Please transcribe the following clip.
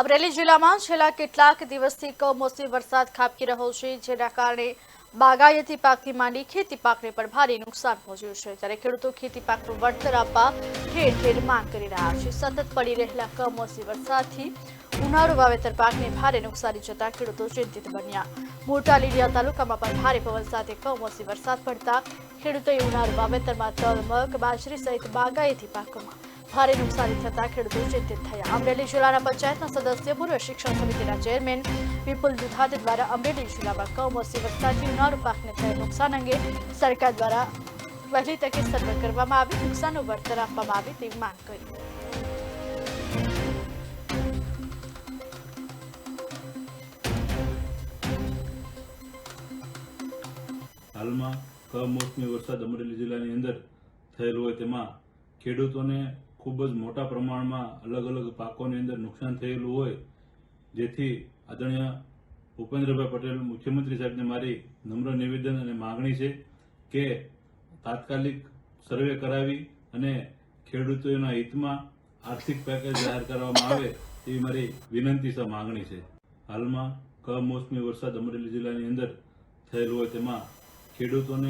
અમરેલી જિલ્લામાં છેલ્લા કેટલાક દિવસથી કમોસમી વરસાદ ખાબકી રહ્યો છે, જેના કારણે બાગાયતી પાકથી માંડી ખેતી પાકને પણ ભારે નુકસાન પહોંચ્યું છે. ત્યારે ખેડૂતો ખેતી પાકનું વળતર આપવા ઠેર ઠેર માંગ કરી રહ્યા છે. સતત પડી રહેલા કમોસમી વરસાદથી ઉનાળુ વાવેતર પાકને ભારે નુકસાની જતા ખેડૂતો ચિંતિત બન્યા. મોટા લીલિયા તાલુકામાં પણ ભારે પવન સાથે કમોસમી વરસાદ પડતા ખેડૂતોએ ઉનાળુ વાવેતરમાં તલ મગ બાજરી સહિત બાગાયતી પાકોમાં ભારે નુકસાની થતા ખેડૂતો ચિંતિત થયા. અમરેલી જિલ્લાના પંચાયતના સદસ્ય પૂર્વ શિક્ષણ સમિતિના ચેરમેન વિપુલ દુધાત દ્વારા અમરેલી જિલ્લામાં કમોસમી વરસાદથી ઉનાળુ પાકને થયેલ નુકસાન અંગે સરકાર દ્વારા વહેલી તકે સર્વે કરવામાં આવી, નુકસાનનું વળતર આપવામાં આવે તેવી માંગ કરી. હાલમાં કમોસમી વરસાદ અમરેલી જિલ્લાની અંદર થયેલ હોય તેમાં ખેડૂતોને ખૂબ જ મોટા પ્રમાણમાં અલગ અલગ પાકોની અંદર નુકસાન થયેલું હોય, જેથી આદરણીય ભૂપેન્દ્રભાઈ પટેલ મુખ્યમંત્રી સાહેબને મારી નમ્ર નિવેદન અને માગણી છે કે તાત્કાલિક સર્વે કરાવી અને ખેડૂતોના હિતમાં આર્થિક પેકેજ જાહેર કરવામાં આવે તેવી મારી વિનંતી માગણી છે. હાલમાં કમોસમી વરસાદ અમરેલી જિલ્લાની અંદર થયેલ હોય તેમાં ખેડૂતોને